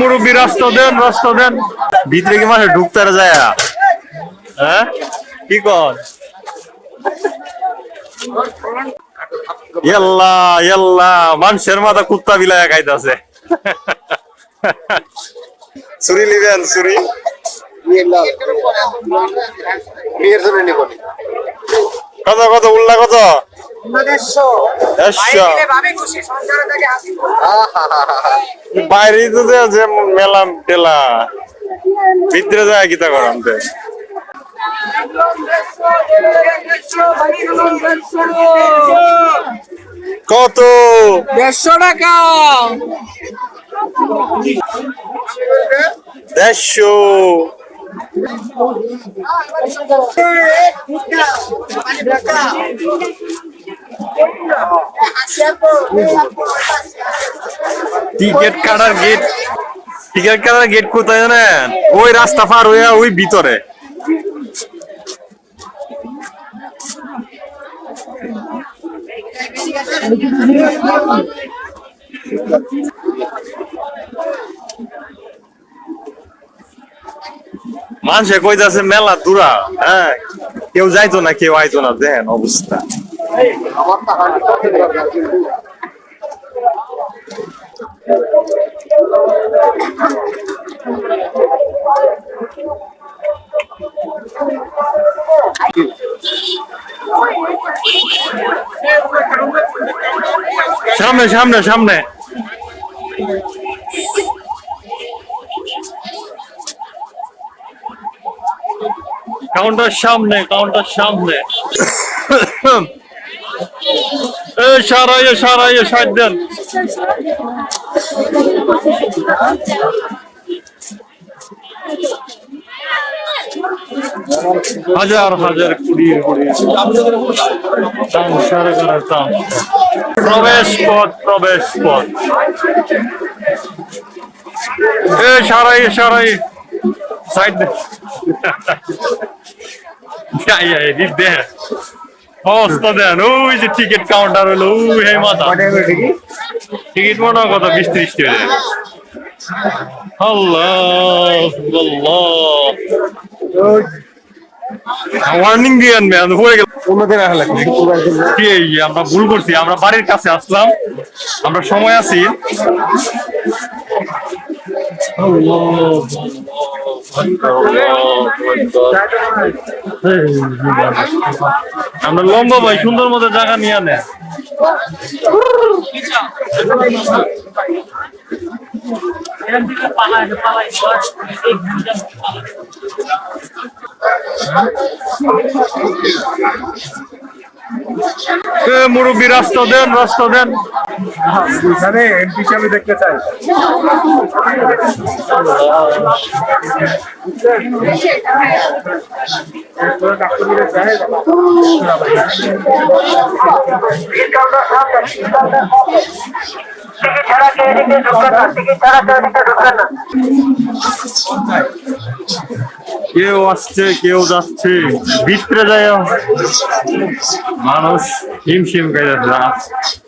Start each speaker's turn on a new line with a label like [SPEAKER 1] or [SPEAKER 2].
[SPEAKER 1] মুরব্বী রাস্তা দেন রাস্তা দেন। ভিতরে কি মাসে ঢুকতে যায়? হ্যাঁ? কি কর? ইয়াল্লা ইয়াল্লা মানুষের মাথা কুত্তা বিলায়া খাইতাছে। চুরি লিবেন চুরি।
[SPEAKER 2] বিয়ের জন্য নিব।
[SPEAKER 1] কত কত উল্লা কত? বাইরে তো যে যে মেলা টেলা ভিতরে যায় কিতা করামতে কত?
[SPEAKER 2] দেড়শো টাকা।
[SPEAKER 1] দেড়শো। টিকিট কাটার গেট টিকিট কাটার গেট কোথায় জানেন? ওই রাস্তা পার হয়ে ওই ভিতরে। মানুষে কইতাছে, মেলা দূরা হ্যাঁ? কেউ যাইতো না, কেউ আইতো না, দেখেন অবস্থা। সামনে সামনে সামনে। কাউন্টার সামনে কাউন্টার সামনে। اشهر يا اشهر يا شعدل هذا عرف هذا كبير تام شارك أنا تام بروبيش سبوت بروبيش سبوت إيش هاي إيش هاي سايد يا يا يا دي ده অবস্থা দেন ওই যে টিকিট কাউন্টার হলো ওই হে মাথা। টিকিট? মনে হয় কত বিশ ত্রিশ টাকা আল্লাহ আল্লাহ। ওয়ার্নিং দিয়ে আনবে আমি হয়ে গেল
[SPEAKER 2] অন্যদের
[SPEAKER 1] আমরা ভুল করছি আমরা বাড়ির কাছে আসলাম আমরা সময় আছি। আমরা লম্বা ভাই সুন্দর মতো জায়গা নিয়ে আনে। মুরব্বী রাস্তা দেন রাস্তা দেন।
[SPEAKER 2] এখানে এমপি আমি দেখতে চাই।
[SPEAKER 1] কেউ আসছে, কেউ যাচ্ছে, ভিতরে যায় মানুষ হিমশিম খাই যাচ্ছে